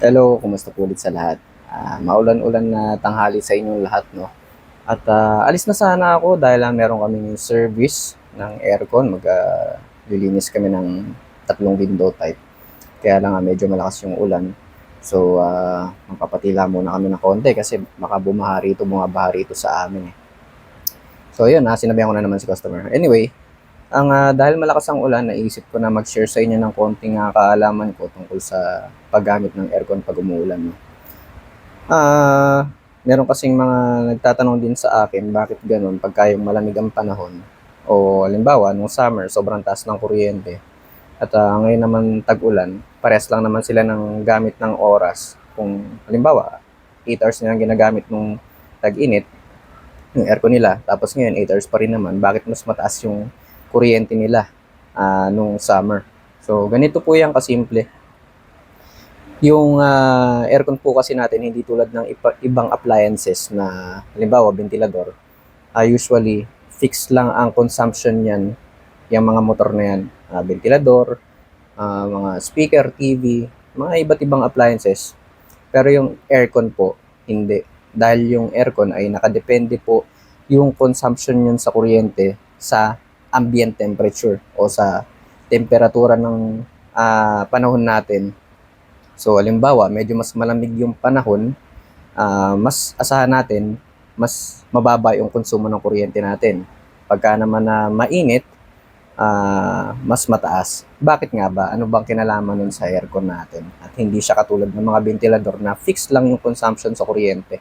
Hello, kumusta po ulit sa lahat? Ah, maulan-ulan na tanghali sa inyong lahat, no? At ah, alis na sana ako dahil ah, meron kami service ng aircon. Mag ah, lilinis kami ng tatlong window type. Kaya lang ah, medyo malakas yung ulan. So, ah, magpapatila muna kami ng konti kasi baka bumaha rito, bumabaha rito sa amin eh. So, yun, ah, sinabihan ko na naman si customer. Anyway, ang ah, dahil malakas ang ulan, naisip ko na mag-share sa inyo ng konting ah, kaalaman ko tungkol sa paggamit ng aircon pag umuulan. Ah, meron kasing mga nagtatanong din sa akin bakit ganun pagka yung malamig ang panahon o halimbawa nung summer sobrang taas ng kuryente at ah, ngayon naman tag-ulan parehas lang naman sila ng gamit ng oras kung halimbawa 8 hours nilang ginagamit nung tag-init yung aircon nila tapos ngayon 8 hours pa rin naman bakit mas mataas yung kuryente nila ah, nung summer so ganito po yan kasimple yung ah, aircon po kasi natin hindi tulad ng ipa- ibang appliances na halimbawa ventilador. ah, usually fixed lang ang consumption niyan yung mga motor na yan. Ah, ventilador, ah, mga speaker, TV, mga iba't ibang appliances. Pero yung aircon po hindi dahil yung aircon ay nakadepende po yung consumption niyan sa kuryente sa ambient temperature o sa temperatura ng ah, panahon natin So, halimbawa, medyo mas malamig yung panahon, ah, mas asahan natin, mas mababa yung konsumo ng kuryente natin. Pagka naman na mainit, ah, mas mataas. Bakit nga ba? Ano bang kinalaman nun sa aircon natin? At hindi siya katulad ng mga ventilador na fixed lang yung consumption sa kuryente.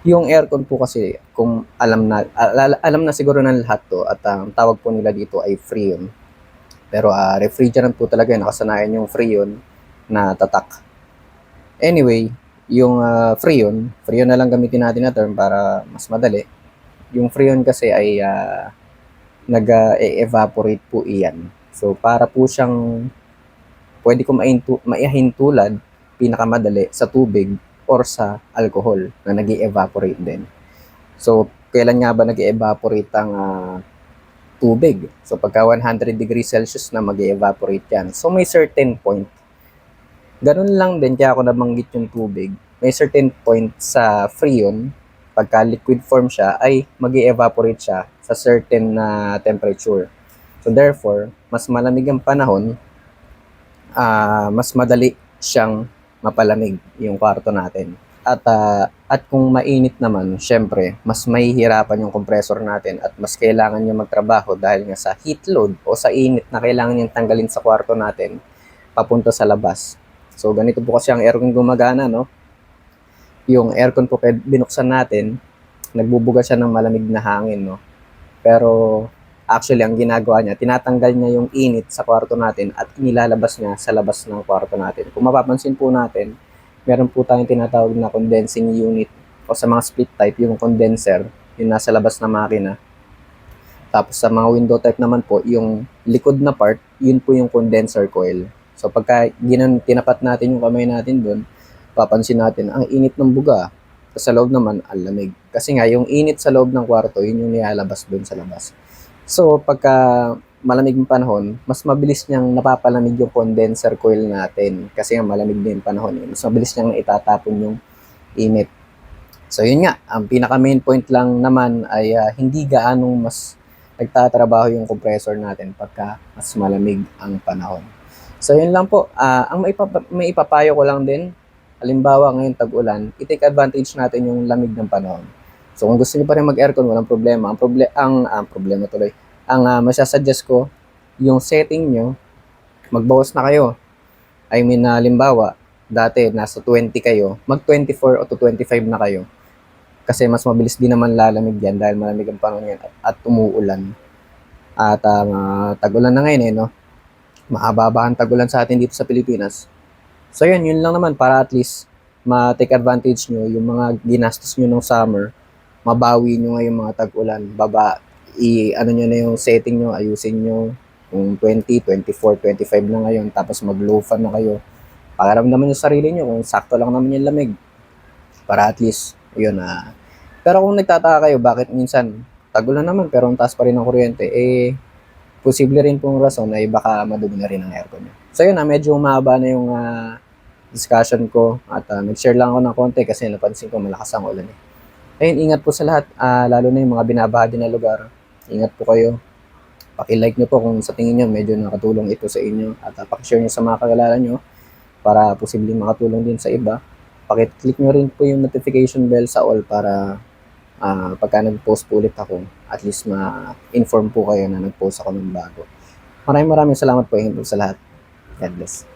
Yung aircon po kasi, kung alam na, al- alam na siguro ng lahat to, at ang tawag po nila dito ay Freon. Pero ah, refrigerant po talaga yun, nakasanayan yung Freon na tatak. Anyway, yung ah, Freon, Freon na lang gamitin natin na term para mas madali. Yung Freon kasi ay ah, nag-evaporate po iyan. So, para po siyang pwede ko maihintulad pinakamadali sa tubig or sa alcohol na nag evaporate din. So, kailan nga ba nag evaporate ang ah, tubig? So, pagka 100 degrees Celsius na mag evaporate yan. So, may certain point Ganun lang din kaya ako nabanggit yung tubig. May certain point sa freon, pagka liquid form siya, ay mag evaporate siya sa certain na temperature. So therefore, mas malamig ang panahon, ah, mas madali siyang mapalamig yung kwarto natin. At ah, at kung mainit naman, syempre, mas mahihirapan yung compressor natin at mas kailangan niya magtrabaho dahil nga sa heat load o sa init na kailangan niyang tanggalin sa kwarto natin papunta sa labas. So, ganito po kasi ang aircon gumagana, no? Yung aircon po binuksan natin, nagbubuga siya ng malamig na hangin, no? Pero, actually, ang ginagawa niya, tinatanggal niya yung init sa kwarto natin at inilalabas niya sa labas ng kwarto natin. Kung mapapansin po natin, meron po tayong tinatawag na condensing unit o sa mga split type, yung condenser, yung nasa labas na makina. Tapos sa mga window type naman po, yung likod na part, yun po yung condenser coil. So pagka ginan tinapat natin yung kamay natin doon, papansin natin ang init ng buga. Sa loob naman, ang lamig. Kasi nga, yung init sa loob ng kwarto, yun yung nilalabas doon sa labas. So, pagka malamig yung panahon, mas mabilis niyang napapalamig yung condenser coil natin. Kasi nga, malamig din yung panahon. Eh. Mas mabilis niyang itatapon yung init. So, yun nga. Ang pinaka main point lang naman ay ah, hindi gaanong mas nagtatrabaho yung compressor natin pagka mas malamig ang panahon. So, yun lang po. Ah, ang maipapa- may ipapayo ko lang din, halimbawa ngayon tag-ulan, i-take advantage natin yung lamig ng panahon. So, kung gusto niyo pa rin mag-aircon, walang problema. Ang, proble ang, ang problema tuloy, ang uh, masasuggest ko, yung setting nyo, magbawas na kayo. I mean, na halimbawa, dati nasa 20 kayo, mag 24 o to 25 na kayo. Kasi mas mabilis din naman lalamig yan dahil malamig ang panahon yan at, at umuulan. At uh, tag-ulan na ngayon eh, no? mahaba ang tagulan sa atin dito sa Pilipinas. So yun, yun lang naman para at least ma-take advantage nyo yung mga ginastos nyo ng summer, mabawi nyo ngayong mga tag-ulan, baba, i, ano nyo na yung setting nyo, ayusin nyo, kung 20, 24, 25 na ngayon, tapos mag-low fan na kayo. Pakaramdaman yung sarili nyo kung sakto lang naman yung lamig. Para at least, yun na. pero kung nagtataka kayo, bakit minsan, tagulan naman, pero ang taas pa rin ng kuryente, eh, posible rin pong rason ay baka madumi na rin ang aircon nyo. So yun na, medyo mahaba na yung ah, discussion ko at ah, nag-share lang ako ng konti kasi napansin ko malakas ang ulan eh. Ayun, ingat po sa lahat, ah, lalo na yung mga binabaha din na lugar. Ingat po kayo. Paki-like nyo po kung sa tingin nyo medyo nakatulong ito sa inyo at uh, paki-share nyo sa mga kakilala nyo para posibleng makatulong din sa iba. Paki-click nyo rin po yung notification bell sa all para ah, pagka nag-post po ulit ako, at least ma-inform po kayo na nag-post ako ng bago. Maraming maraming salamat po sa lahat. God bless.